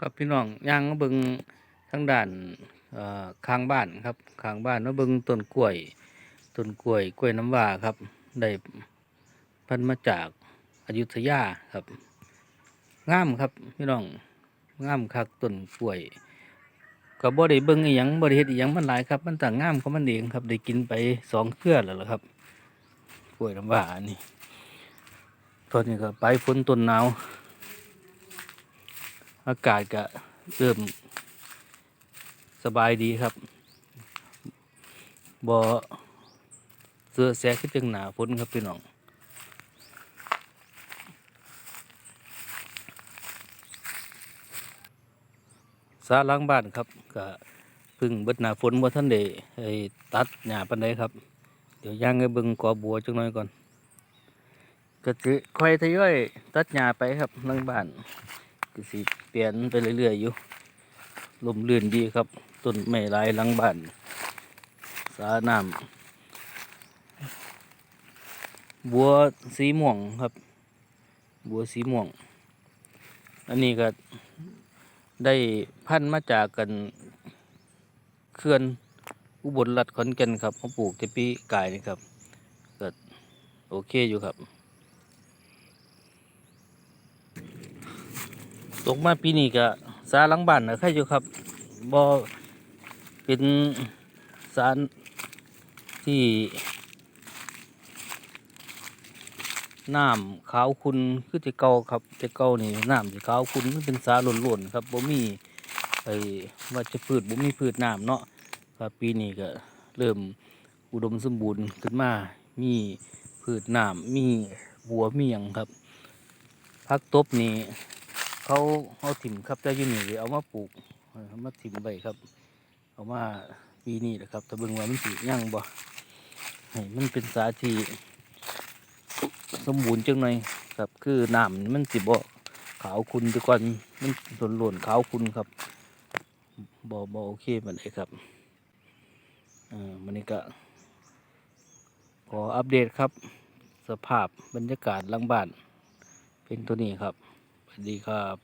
ครับพี่น้องย่างมาเบิงทางด้านเอ่อข้างบ้านครับข้างบ้านมาเบิงต้นกล้วยต้นกล้วยกล้วยน้ำว้าครับ ได้พันมาจากอยุธยาครับงามครับพี่น้องงามคักต้นกล้วยก็บ่ได้เบิงอีหยังบ่ได้เฮ็ดอีหยังมันหลายครับ มันต่างงามของมันเองครับ ได้กินไปสองเครือแล้วล่ะครับกล้วยน้ำว้านี่ตอนนี้ก็ปฝนต้นหนาว อากาศก็เริ่มสบายดีครับบ่เสื้อแสขึ้นจังหนาฝนครับพี่น้องสาล้างบ้านครับก็พึ่งบดหนาฝนบ่ทันได้ไอ้ตัดหญ้าปานใดครับ เดี๋ยวย่างให้เบิ่งกอบัวจังหน่อยก่อนก็จะค่อยทยอยตัดหญ้าไปครับหลังบ้านก็สิ ปลี่ยนไปเรื่อยๆอยู่ลมลื่นดีครับต้นไม้ลายหลังบ้านสาน้ำบัวสีม่วงครับ บัวสีม่วง อันนี้ก็ได้พันธุ์มาจากกันเขื่อนอุบลรัฐขอนแก่นครับเขาปลูกจะปีกายนี่ครับก็โอเคอยู่ครับ ตกมาปีนี้ก็สาหลังบ้านนะใครอยู่ครับบ่เป็นสารที่น้ำขาวคุณคือจะเก่าครับจะเก่านี่น้ำจะขาวคุณมันเป็นสาหล่นๆครับบ่มีไอ้ว่าจะพืชบ่มีพืชน้ำเนาะครับปีนี้ก็เริ่มอุดมสมบูรณ์ขึ้นมา มีพืชน้ำมีบัวมีหยังครับพักตบนี่ เขาเอาถิ่มครับแต่อยูนี่เอามาปลูกเอามาถิ่มไว้ครับ เอามาปีนี้แหละครับแต่เบิ่งว่ามันสิยั่งบ่ให้มันเป็นสาทีสมบูรณ์จังหน่อยครับ คือน้ำมันสิบ่ขาวคุณแต่ก่อนมันหล่นๆขาวคุณครับบ่บ่โอเคมันเลยครับอ่ามันนี้ก็ขออัปเดตครับ สภาพบรรยากาศลังบ้าน เป็นตัวนี้ครับ दिखा